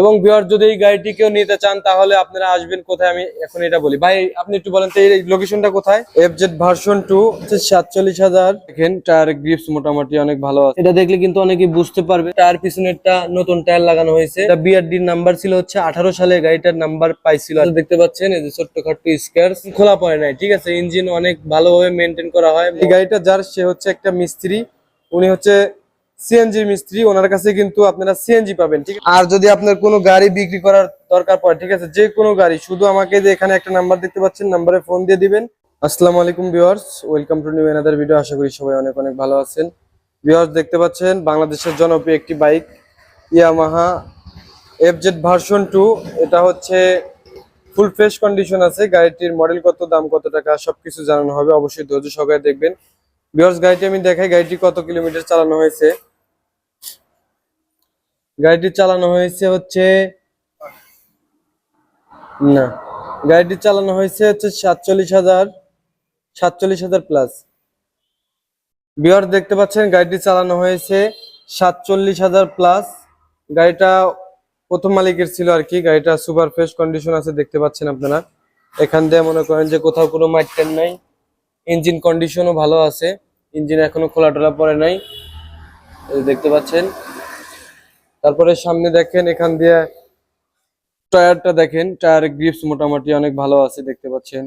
এবং বিহার যদি এই গাড়িটি কেউ নিতে চান তাহলে আপনারা আসবেন কোথায়? আমি এখন এটা বলি। ভাই আপনি একটু বলেন তো এই লোকেশনটা কোথায়? এফ জেড ভার্সন টু সাতচল্লিশ হাজার। দেখেন টায়ার গ্রিপস মোটামুটি অনেক ভালো আছে। এটা দেখলে কিন্তু অনেকে বুঝতে পারবে। টায়ার পিছনেরটা নতুন টায়ার লাগানো হয়েছে। এটা বিআরডির নাম্বার ছিল হচ্ছে আঠারো সালে গাড়িটার নাম্বার পাইছিল। দেখতে পাচ্ছেন এই যে ছোট্টখাট্ট স্কেয়ার খোলা পড়ে নাই ঠিক আছে? ইঞ্জিন অনেক ভালোভাবে মেনটেন করা হয়। এই গাড়িটা যার সে হচ্ছে একটা মিস্ত্রি। উনি হচ্ছে সিএনজি মিস্ত্রি, ওনার কাছে কিন্তু আপনারা সিএনজি পাবেন, ঠিক আর যদি আপনার কোনো গাড়ি বিক্রি করার দরকার পড়ে, ঠিক আছে? যে কোনো গাড়ি, শুধু আমাকে যে এখানে একটা নাম্বার দেখতে পাচ্ছেন নাম্বারে ফোন দিয়ে দিবেন। আসসালামু আলাইকুম viewers welcome to new another video আশা করি সবাই অনেক অনেক ভালো আছেন। ভিউয়ার্স দেখতে পাচ্ছেন, বাংলাদেশের জনপ্রিয় একটি bike Yamaha FZ version two এটা হচ্ছে ফুল ফ্রেশ কন্ডিশন আছে। গাড়িটির মডেল কত, দাম কত টাকা, সবকিছু জানানো হবে। অবশ্যই ধৈর্য সহকারে দেখবেন। ভিউয়ার্স গাড়িটি আমি দেখাই। গাড়িটি কত কিলোমিটার চালানো হয়েছে? গাড়িটি চালানো হয়েছে হচ্ছে, না, গাড়িটি চালানো হয়েছে হচ্ছে সাতচল্লিশ হাজার সাতচল্লিশ হাজার প্লাস বিহার দেখতে পাচ্ছেন, গাড়িটি চালানো হয়েছে সাতচল্লিশ হাজার প্লাস গাড়িটা প্রথম মালিকের ছিল আর কি, গাড়িটা সুপার ফ্রেশ কন্ডিশন আছে, দেখতে পাচ্ছেন আপনারা। এখান দিয়ে মনে করেন যে কোথাও কোনো মাইটেন নাই। ইঞ্জিন কন্ডিশনও ভালো আছে ইঞ্জিন এখনও খোলা টোলা পড়ে নাই। দেখতে পাচ্ছেন তারপরে সামনে দেখেন, এখান দিয়ে টায়ারটা দেখেন, টায়ার গ্রিপস মোটামুটি অনেক ভালো আছে দেখতে পাচ্ছেন।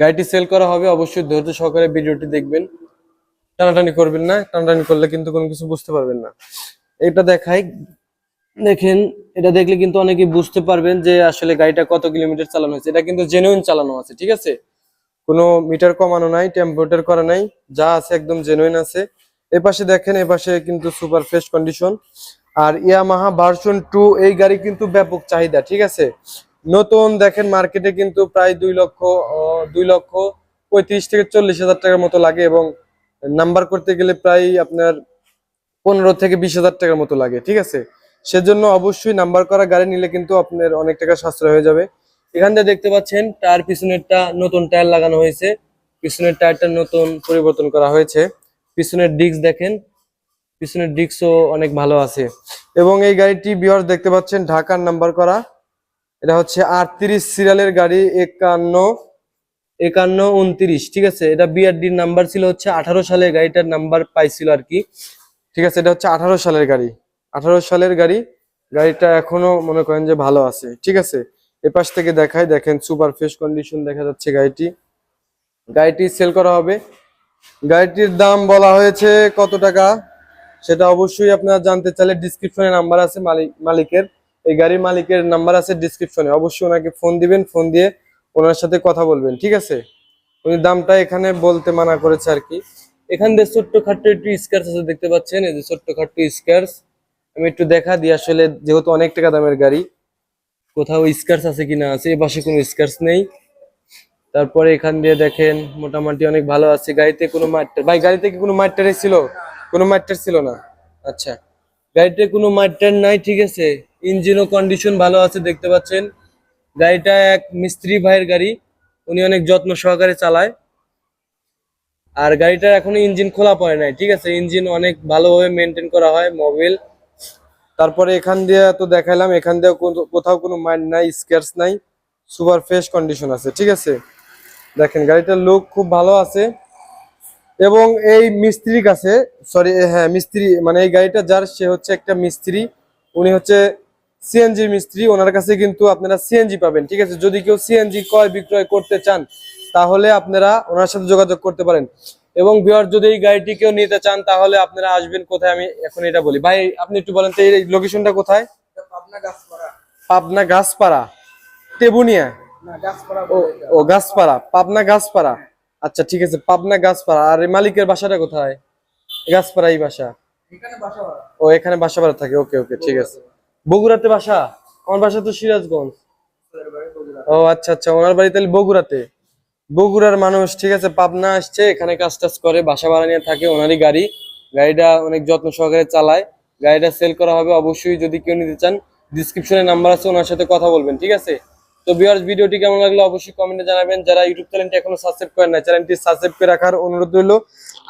গাড়িটি সেল করা হবে, অবশ্যই ধৈর্য সহকারে ভিডিওটি দেখবেন। টানাটানি করবেন না, টানাটানি করলে কিন্তু কোনো কিছু বুঝতে পারবেন না। এটা দেখাই, দেখেন, এটা দেখলে কিন্তু অনেকে বুঝতে পারবেন যে আসলে গাড়িটা কত কিলোমিটার চালানো হয়েছে। এটা কিন্তু জেনুইন চালানো আছে, ঠিক আছে? কোনো মিটার কমানো নাই টেম্পারেচার করা নাই, যা আছে একদম জেনুইন আছে। এ পাশে দেখেন, এ পাশে কিন্তু সুপার ফ্রেশ কন্ডিশন। আর ইয়ামাহা ভার্সন টু, এই গাড়ি কিন্তু ব্যাপক চাহিদা, ঠিক আছে? নতুন দেখেন, মার্কেটে কিন্তু প্রায় দুই লক্ষ দুই লক্ষ পঁয়ত্রিশ থেকে চল্লিশ হাজার টাকার মতো লাগে এবং নাম্বার করতে গেলে প্রায় আপনার পনেরো থেকে বিশ হাজার টাকার মতো লাগে, ঠিক আছে? সেজন্য অবশ্যই নাম্বার করা গাড়ি নিলে কিন্তু আপনার অনেক টাকা সাশ্রয় হয়ে যাবে। এখান থেকে দেখতে পাচ্ছেন টায়ার পিছনেরটা নতুন টায়ার লাগানো হয়েছে। পিছনের টায়ারটা নতুন পরিবর্তন করা হয়েছে। পিছনের ডিস্ক দেখেন, পিছনের ডিস্কও অনেক ভালো আছে। এবং এই গাড়িটি বিহার দেখতে পাচ্ছেন, ঢাকার নাম্বার করা। এটা হচ্ছে আটত্রিশ সিরিয়ালের গাড়ি, একান্ন একান্ন উনত্রিশ, ঠিক আছে? এটা বিআরডির নাম্বার ছিল হচ্ছে আঠারো সালে, গাড়িটার নাম্বার পাইছিল আর কি। ঠিক আছে, এটা হচ্ছে আঠারো সালের গাড়ি। আঠারো সালের গাড়ি, গাড়িটা এখনও মনে করেন যে ভালো আছে, ঠিক আছে? এপাশ থেকে দেখায় দেখেন সুপার ফ্রেশ কন্ডিশন দেখা যাচ্ছে গাড়িটি। গাড়িটি সেল করা হবে। গাড়িটির দাম বলা হয়েছে কত টাকা? সেটা অবশ্যই আপনারা জানতে চাইলে ডিসক্রিপশনে নাম্বার আছে, মালিক, মালিকের। এই গাড়ির মালিকের নাম্বার আছে ডিসক্রিপশনে অবশ্যই ওনাকে ফোন দিবেন ফোন দিয়ে ওনার সাথে কথা বলবেন, ঠিক আছে? উনি দামটা এখানে বলতে মানা করেছে আর কি। এখান দিয়ে ছোট্ট খাট্ট একটু স্কার্স আছে, দেখতে পাচ্ছেন? এই যে ছোট্ট খাট্ট স্কার্স আমি একটু দেখা দিই আসলে, যেহেতু অনেক টাকা দামের গাড়ি। কোথাও স্কার্স আছে কিনা আছে এ পাশে কোনো স্কার্স নেই। তারপরে এখান দিয়ে দেখেন, মোটামুটি অনেক ভালো আছে। গাড়িতে কোনো মাইটার ভাই, গাড়িতে কি কোনো মাইটার ছিল? কোনো মাইটার ছিল না? আচ্ছা। গাড়িতে কোনো মাইটার নাই, ঠিক আছে। ইঞ্জিনও কন্ডিশন ভালো আছে, দেখতে পাচ্ছেন। গাড়িটা এক মিস্ত্রি ভাইয়ের গাড়ি। উনি অনেক যত্ন সহকারে চালায়। আর গাড়িটার এখনও ইঞ্জিন খোলা পড়ে নাই, ঠিক আছে। ইঞ্জিন অনেক ভালোভাবে মেনটেন করা হয় মোবিল তারপরে এখান দিয়ে তো দেখালাম এখান দিয়ে কোথাও কোনো মাইন্ড নাই স্কেয়ার্স নাই। সুপার ফ্রেশ কন্ডিশন আছে, ঠিক আছে। দেখেন গাড়িটার লুক খুব ভালো আছে। এবং এই মিস্ত্রির কাছে সরি হ্যাঁ মিস্ত্রি মানে এই গাড়িটা যার সে হচ্ছে একটা মিস্ত্রি। উনি হচ্ছে সিএনজি মিস্ত্রি। ওনার কাছে কিন্তু আপনারা সিএনজি পাবেন ঠিক আছে? যদি কেউ সিএনজি ক্রয় বিক্রয় করতে চান তাহলে আপনারা ওনার সাথে যোগাযোগ করতে পারেন। এবং বিহার যদি এই গাড়িটি কেউ নিতে চান তাহলে আপনারা আসবেন কোথায়? আমি এখন এটা বলি। ভাই আপনি একটু বলেন তো এই লোকেশনটা কোথায়? পাবনা গাছপাড়া টেবুনিয়া। ও গাছপাড়া পাবনা গাছপাড়া আচ্ছা ঠিক আছে পাবনা গাছপাড়া আর মালিকের বাসাটা কোথায়? গাছপাড়া বাসা? ও এখানে বাসা ভাড়া থাকে ওকে ওকে ঠিক আছে। বগুড়াতে বাসা? আমার বাসা তো সিরাজগঞ্জ। ও আচ্ছা আচ্ছা ওনার বাড়ি তাহলে বগুড়াতে। বগুড়ার মানুষ ঠিক আছে পাবনা আসছে এখানে কাজ টাজ করে বাসা ভাড়া নিয়ে থাকে ওনারই গাড়ি। গাড়িটা অনেক যত্ন সহকারে চালায়। গাড়িটা সেল করা হবে অবশ্যই যদি কেউ নিতে চান ডিসক্রিপশনে নাম্বার আছে ওনার সাথে কথা বলবেন ঠিক আছে? তো ভিউয়ার্স ভিডিওটি কেমন লাগল অবশ্যই কমেন্টে জানাবেন। যারা ইউটিউব চ্যানেলটি এখনও সাবস্ক্রাইব করেন না চ্যানেলটি সাবস্ক্রাইব করে রাখার অনুরোধ রইল।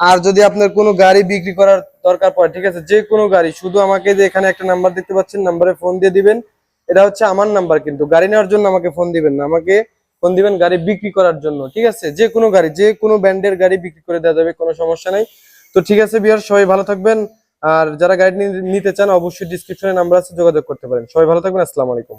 আর যদি আপনার কোনো গাড়ি বিক্রি করার দরকার পড়ে, ঠিক আছে, যে কোনো গাড়ি, শুধু আমাকে যে এখানে একটা নাম্বার দেখতে পাচ্ছেন নাম্বারে ফোন দিয়ে দিবেন। এটা হচ্ছে আমার নাম্বার কিন্তু, গাড়ি নেওয়ার জন্য আমাকে ফোন দিবেন না। আমাকে ফোন দিবেন গাড়ি বিক্রি করার জন্য, ঠিক আছে? যে কোনো গাড়ি, যে কোনো ব্র্যান্ডের গাড়ি বিক্রি করে দেওয়া যাবে, কোনো সমস্যা নাই। তো ঠিক আছে বিহার সবাই ভালো থাকবেন। আর যারা গাড়ি নিতে চান, অবশ্যই ডিসক্রিপশনে নাম্বার আছে, যোগাযোগ করতে পারেন। সবাই ভালো থাকবেন, আসসালামু আলাইকুম।